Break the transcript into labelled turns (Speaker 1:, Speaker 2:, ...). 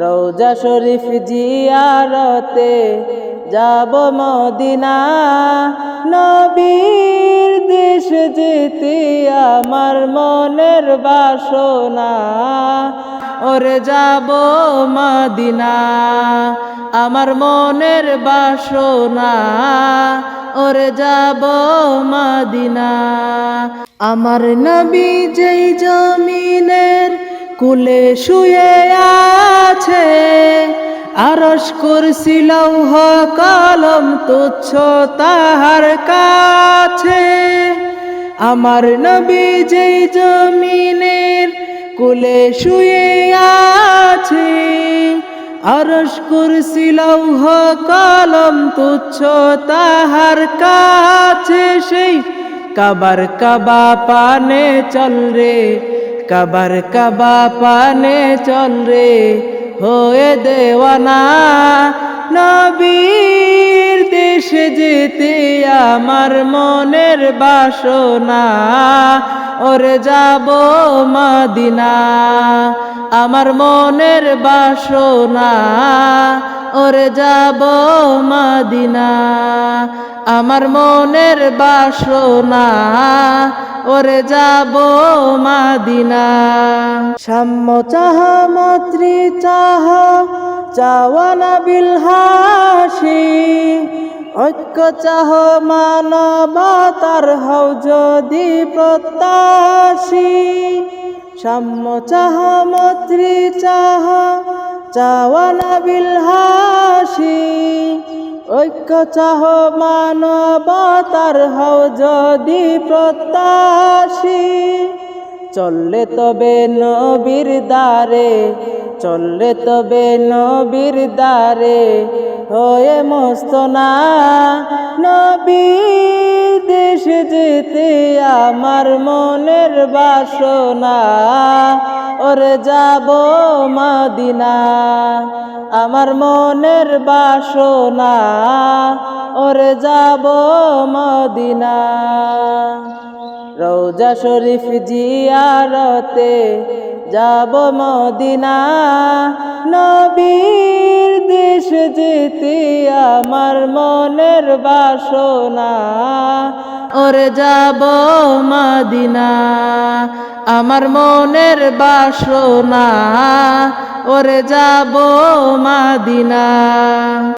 Speaker 1: রৌজা শরীফ জিয়ারতে যাব মদিনা। নবীর দেশ যেতে আমার মনের বাসনা। ওরে যাব মদিনা, আমার মনের বাসনা। ওরে যাব মদিনা। আমার নবী যেই জমিনের কুলে শুয়ে আছে। আরস করছিল কলম তুচ্ছ তাহার কাছে। আমার নবী যেই জমিনের কুলে শুয়ে আছে আরস করছিল কলম তুচ্ছ তাহার কাছে। সেই কাবার কাবা পানে চল রে কাবার কাবা পানে চল রে, হয়ে দেওয়ানা নবীর দেশে যেতে আমার মনের বাসনা। ওরে যাব মদিনা, আমার মনের বাসনা। ওরে যাব মদিনা, আমার মনের বাসনা। ওরে যাব মাদিনা। সাম্য চাহ মাতৃ চাহ চাওয়ানা বিলহাসি ঐক্য চাহ, মানবতার হও যদি প্রত্যাশী। সাম্য চাহ, মৈত্রী চাহ চাওয়ানা বিলহাসি ঐক্য চাহ মানবতার হও যদি প্রত্যাশী। চললে তবে নবীর দ্বারে, চললে তবে নবীর দ্বারে, হয়ে মস্ত না। নবীর দেশে যেতে আমার মনের বাসনা। ওরে যাব মদিনা। আমার মনের বাসনা ওরে যাব মদিনা। রৌজা শরীফ জিয়ারতে যাব মদিনা, নবীর দেশ যেতে আমার মনের বাসনা। ওরে যাব মদিনা, আমার মনের বাসনা। ওরে যাব মদিনা।